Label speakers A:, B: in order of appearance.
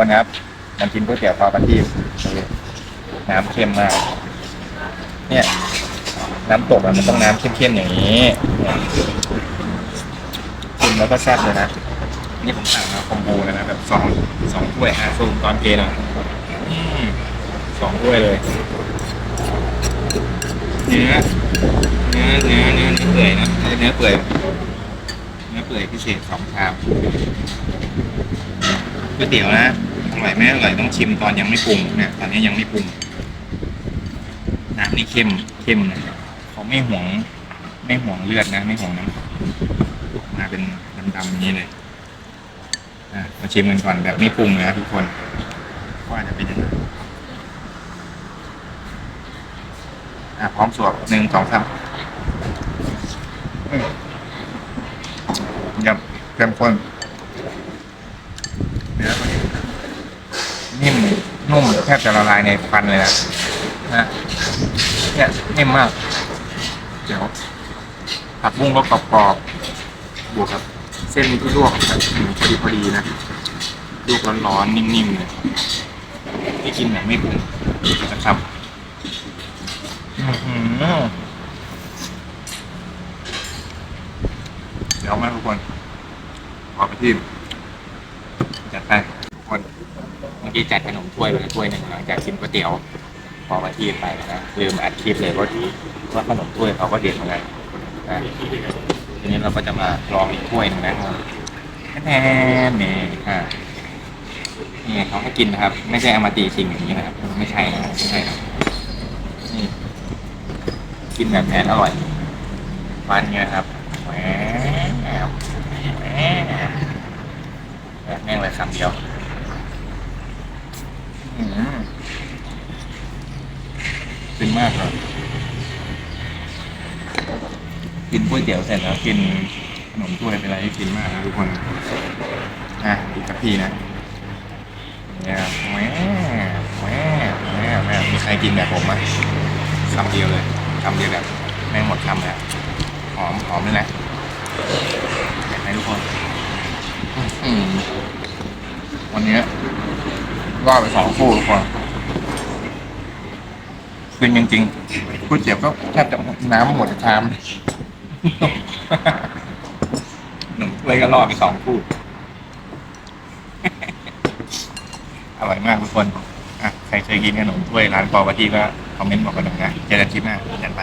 A: คนครับมันกินก๋วยเตี๋ยวปลาปลาทีน้ำเค็มมาก เนี่ย น้ำตกอะมันต้องน้ำเข้มๆอย่างนี้เนี่ยชิมแล้วก็แซ่บเลยนะ นี่ผมสั่งมาคอมโบเลยนะแบบสองสองถ้วยอาซูมตอนเกหน่อยอืมสองถ้วยเลยเนื้อเนื้อเนื้อเนื้อเนื้อเปื่อยนะเนื้อเปื่อยเนื้อเปื่อยพิเศษสองชามก๋วยเตี๋ยวนะ ร่อยไหมอร่อยต้องชิมตอนยังไม่ปรุงเนี่ยตอนนี้ยังไม่ปรุงน้ำนี่เข้มเข้มนะเขาไม่ห่วง ไม่ห่วงเลือดนะ ไม่ห่วงน้ำมาเป็นดำๆอย่างนี้เลยอะมาชิมกันก่อนแบบไม่ปรุงนะทุกคนว่าจะเป็นยังไงอะพร้อมสวบหนึ่งสองสามยำเข้มข้นเนื้อตัว นิ่มนุ่มแทบจะละลายในฟันเลยนะนะเนี่ยนิ่มมาก เดี๋ยวผักบุ้งก็กรอบๆบวกกับเส้นที่ลวกแบบพอดีพอดีนะลวกร้อนๆนิ่มๆเลยที่กินแบบไม่ปรุงนะครับเดี๋ยวมาทุกคนขอไปที่จัดไป มื่อกี้จัดขนมถ้วยไปแล้วถ้วยหนึ่งหลังจากกินก๋วยเตี๋ยว พอมาที่ไปนะลืมอัดคลิปเลยว่าว่าขนมถ้วยเขาก็เด็ดเหมือนกันนะทีนี้เราก็จะมาลองอีกถ้วยหนึ่งนะแทนนี่อ่านี่เขาให้กินนะครับ ไม่ใช่เอามาตีชิงอย่างนี้นะครับ ไม่ใช่นะไม่ใช่นะนี่กินแบบแทนอร่อยฟันเงี้ยครับแหวแหวแหวแบบแม่งเลยคำเดียว อืมฟินมากครับ กินก๋วยเตี๋ยวเสร็จแล้วกินขนมถ้วยเป็นอะไรที่ฟินมากนะทุกคนอะอีกสักทีนะเนี่ยแหมแหมแหมแหมมีใครกินแบบผมไหมคำเดียวเลยคำเดียวแบบแม่งหมดคำเลยอะหอมหอมเลยนะเห็นไหมทุกคนวันนี้ รอดไปสองคู่ทุกคนฟินจริงๆก๋วยเตี๋ยวก็แทบจะน้ำหมดชามหนุ่มเลยก็รอดไปสองคู่ อร่อยมากทุกคนอะใครเคยกินขนมถ้วยร้านปอปาทีก็คอมเมนต์บอกกันหน่อยนะเจอกันคลิปหน้าจันไป